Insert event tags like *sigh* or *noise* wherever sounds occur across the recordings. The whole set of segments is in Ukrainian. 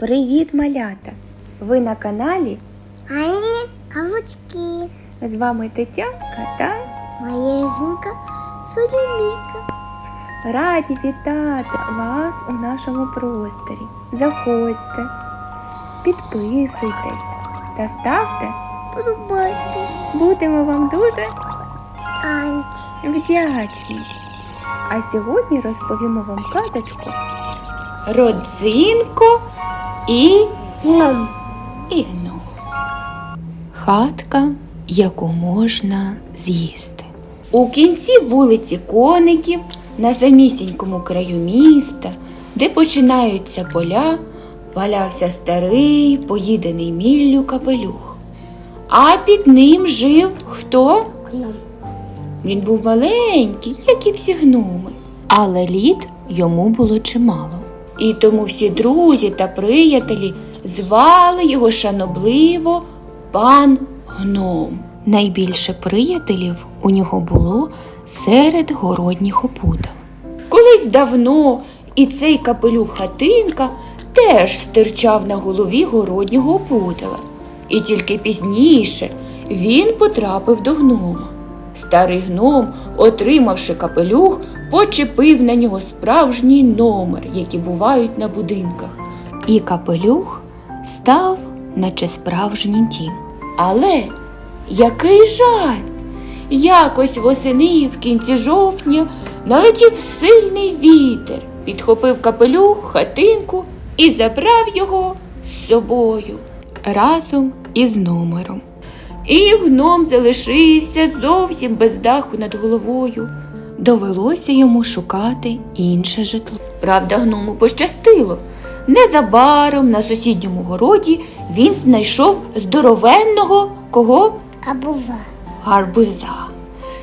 Привіт, малята! Ви на каналі. Ані кавучки. З вами Тетянка та Моя жінка Суріміка. раді вітати вас у нашому просторі. Заходьте, підписуйтесь та ставте. Подобайте. Будемо вам дуже вдячні. А сьогодні розповімо вам казочку Родзинко і Гном. і гном. Хатка, яку можна з'їсти. У кінці вулиці коників, на самісінькому краю міста, де починаються поля, валявся старий, поїдений міллю капелюх. А під ним жив хто? Гном. Він був маленький, як і всі гноми, але літ йому було чимало. І тому всі друзі та приятелі звали його шанобливо пан гном. Найбільше приятелів у нього було серед городніх опудал. Колись давно і цей капелюх хатинка теж стирчав на голові городнього опудала. І тільки пізніше він потрапив до гнома. Старий гном, отримавши капелюх, почепив на нього справжній номер, які бувають на будинках. І капелюх став, наче справжній дім. Але який жаль! Якось восени в кінці жовтня налетів сильний вітер, підхопив капелюх, хатинку і забрав його з собою разом із номером. І гном залишився зовсім без даху над головою. Довелося йому шукати інше житло. Правда, гному пощастило. Незабаром на сусідньому городі він знайшов здоровенного кого? Кабуза. гарбуза,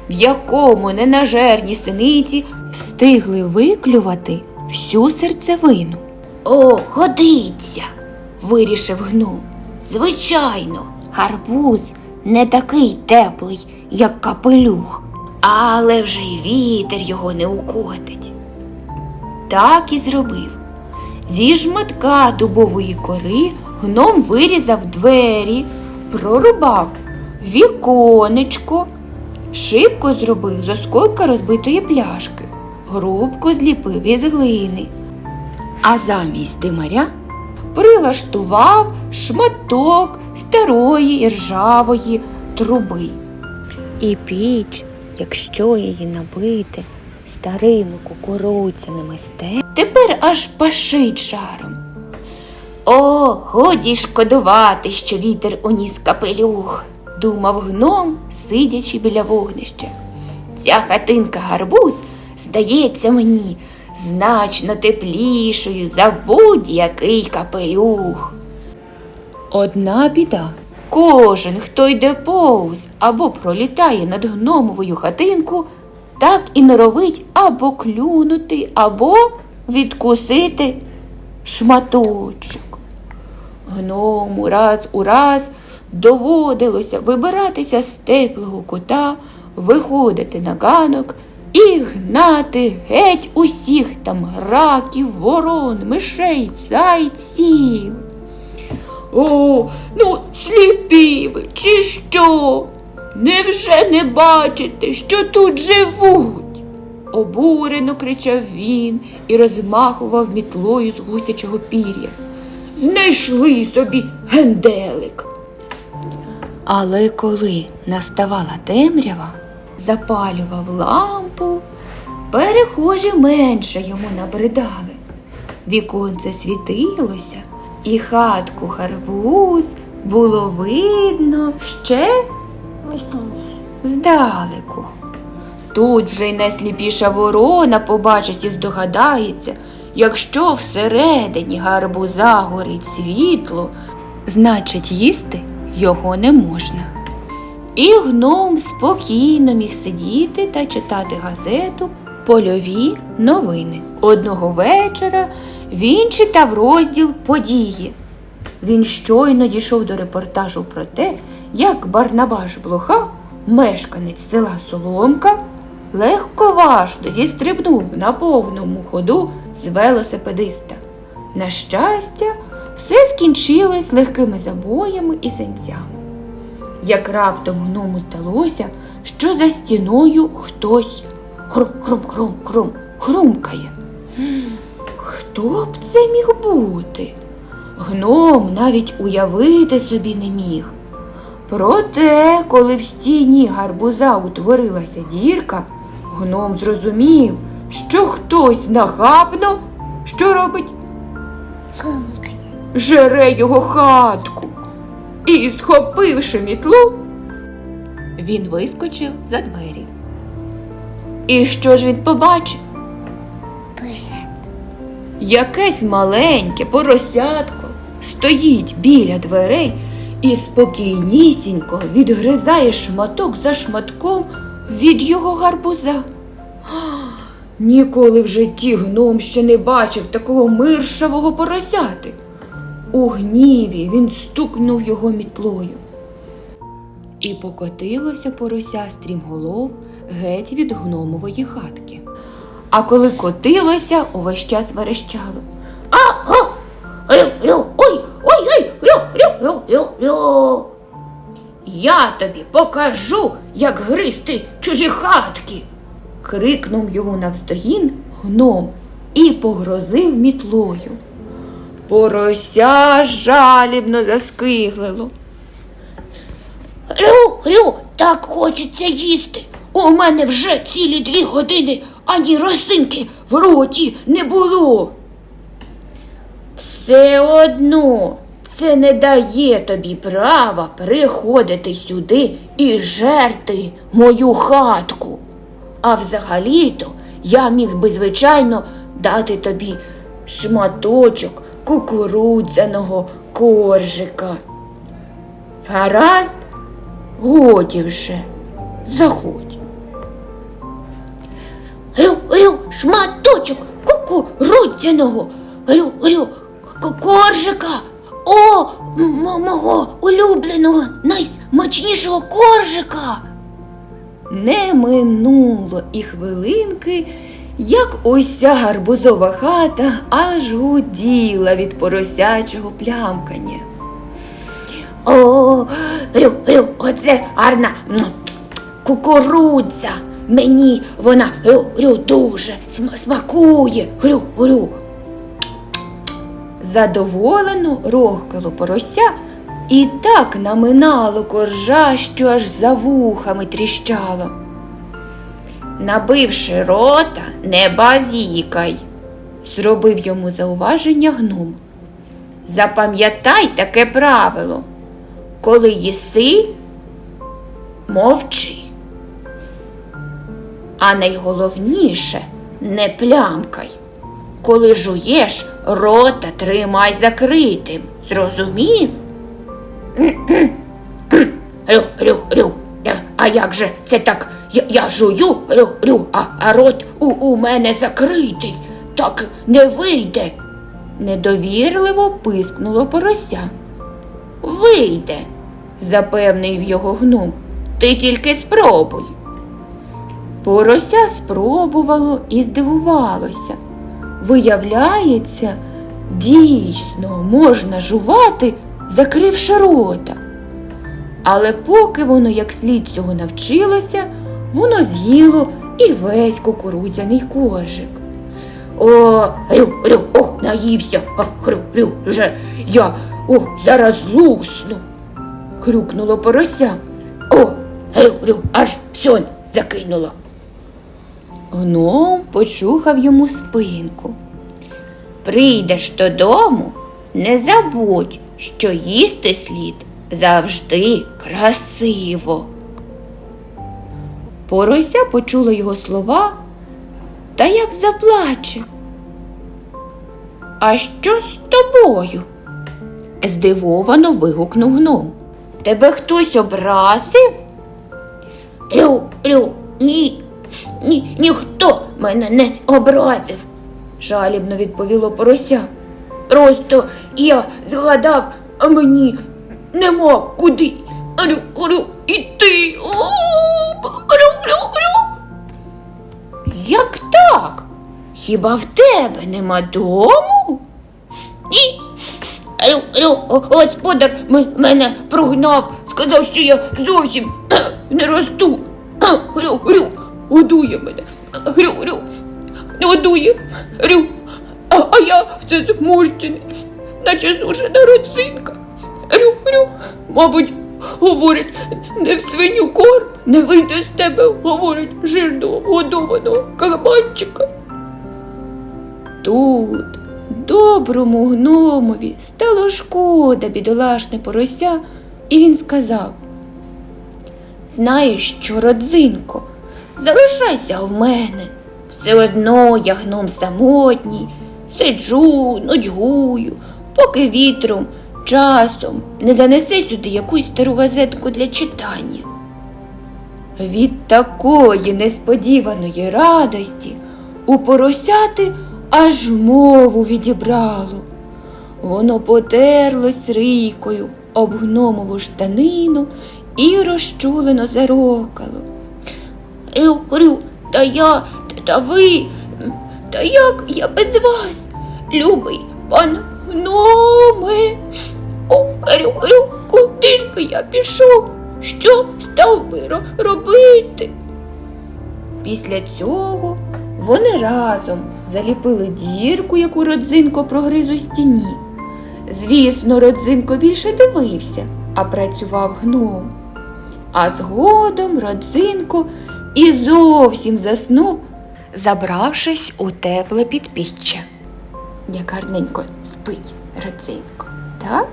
в якому ненажерні синиці встигли виклювати всю серцевину. О, годиться, вирішив гном. Звичайно, гарбуз не такий теплий, як капелюх, але вже й вітер його не укотить. Так і зробив. Зі жматка дубової кори гном вирізав двері, прорубав віконечко, шибку зробив з осколка розбитої пляшки, грубку зліпив із глини, а замість димаря прилаштував шматок старої іржавої труби. І піч, якщо її набити старими кукурудзяними стеблями, тепер аж пашить жаром. О, годі шкодувати, що вітер уніс капелюх, думав гном, сидячи біля вогнища. Ця хатинка гарбуз здається мені значно теплішою за будь-який капелюх. Одна біда. Кожен, хто йде повз або пролітає над гномовою хатинку, так і норовить або клюнути, або відкусити шматочок. Гному раз у раз доводилося вибиратися з теплого кута, виходити на ганок і гнати геть усіх там раків, ворон, мишей, зайців. О, ну сліпі ви, чи що? Невже не бачите, що тут живуть? Обурено кричав він і розмахував мітлою з гусячого пір'я. Знайшли собі генделик. Але коли наставала темрява, запалював лампу, перехожі менше йому набридали. Віконце світилося, і хатку гарбуз було видно ще здалеку. Тут вже й найсліпіша ворона побачить і здогадається, якщо всередині гарбуза горить світло, значить їсти його не можна. І гном спокійно міг сидіти та читати газету Польові новини. Одного вечора він читав розділ події. Він щойно дійшов до репортажу про те, як Барнабаш Блоха, мешканець села Соломка, легковажно зістрибнув на повному ходу з велосипедиста. На щастя, все скінчилось легкими забоями і синцями. Як раптом гному здалося, що за стіною хтось хрум-хрум-хрум-хрум хрумкає. Хто б це міг бути? Гном навіть уявити собі не міг. Проте, коли в стіні гарбуза утворилася дірка, гном зрозумів, що хтось нахабно, що робить, Хрумкає. жере його хатку. І, схопивши мітлу, він вискочив за двері. І що ж він побачив? Пише. Якесь маленьке поросятко стоїть біля дверей і спокійнісінько відгризає шматок за шматком від його гарбуза. Ніколи в житті гном ще не бачив такого миршавого поросяти. У гніві він стукнув його мітлою. І покотилося порося стрімголов геть від гномової хатки. А коли котилося, увесь час верещало. Я тобі покажу, як гризти чужі хатки. крикнув йому навстогін гном і погрозив мітлою. Порося жалібно заскиглило. Рю, рю, так хочеться їсти. У мене вже цілі дві години ані росинки в роті не було. Все одно це не дає тобі права приходити сюди і жерти мою хатку. А взагалі-то я міг би, звичайно, дати тобі шматочок кукурудзяного коржика. Гаразд, годі вже, заходь. Шматочок кукурудзяного, грю, к- коржика. О, мого улюбленого, найсмачнішого коржика. Не минуло і хвилинки, як уся гарбузова хата аж гуділа від поросячого плямкання. О, рю, рю, оце гарна м, кукурудза. Мені вона рю, рю, дуже смакує. Грю, грю. Задоволено рохкало порося і так наминало коржа, що аж за вухами тріщало. Набивши рота, не базікай, зробив йому зауваження гном. Запам'ятай таке правило. Коли їси, мовчи. А найголовніше не плямкай. Коли жуєш, рота тримай закритим. Зрозумів? Рю, рю, рю. Е, А як же це так? Я, я жую, рю, рю, а, а рот у, у мене закритий. Так не вийде. Недовірливо пискнуло порося. Вийде, запевнив його гном. Ти тільки спробуй. Порося спробувало і здивувалося. Виявляється, дійсно можна жувати, закривши рота. Але поки воно як слід цього навчилося, воно з'їло і весь кукурудзяний коржик. О, рю, рю, о, наївся, а, хрю, рю, вже я, о, зараз лусну. Хрюкнуло порося. О, рю, рю, аж сон закинуло. Гном почухав йому спинку. Прийдеш додому, не забудь, що їсти слід завжди красиво. Порося почула його слова та як заплаче. А що з тобою? здивовано вигукнув гном. Тебе хтось образив? Рю, рю, ні, ні, ніхто мене не образив, жалібно відповіло порося. Просто я згадав, а мені нема куди. Рю, рю, іти. Як так? Хіба в тебе нема дому? Ні. Рю, рю, господар мене прогнав, сказав, що я зовсім *coughs* не росту. Рю, рю, годує мене. Рю, рю, годує, рю. А, а я все зморщений, наче сушена родзинка. Рю, рю, мабуть, говорять, не в свиню корм, не вийде з тебе, говорять, жирного годованого кабанчика. Тут доброму гномові стало шкода бідолашне порося, і він сказав: Знаєш що, родзинко, залишайся в мене. Все одно я гном самотній, сиджу, нудьгую, поки вітром, часом не занесе сюди якусь стару газетку для читання. Від такої несподіваної радості у поросяти аж мову відібрало. Воно потерлось рийкою об гномову штанину і розчулено зарокало. Рю, рю, та я, та, ви, та як я без вас, любий пан гноме. О, рю, рю, куди ж би я пішов? Що став би робити? Після цього вони разом заліпили дірку, яку родзинко прогриз у стіні. Звісно, родзинко більше дивився, а працював гном. А згодом родзинко і зовсім заснув, забравшись у тепле підпіччя. Як гарненько спить родзинко, так?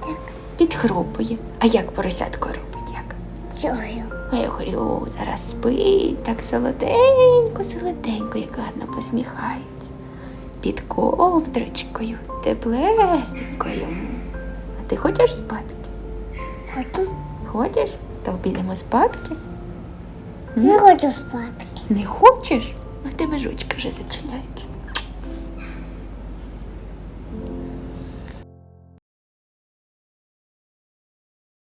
Так. Підхропує. А як поросятко робить? Як? Чую. А я говорю, зараз спить, так солоденько, солоденько, як гарно посміхається. Під ковдрочкою, теплесенько йому. А ти хочеш спадки? Хочу. Хочеш? То підемо спадки? Не хочу спати. Не хочеш? А в тебе жучка вже зачиняється.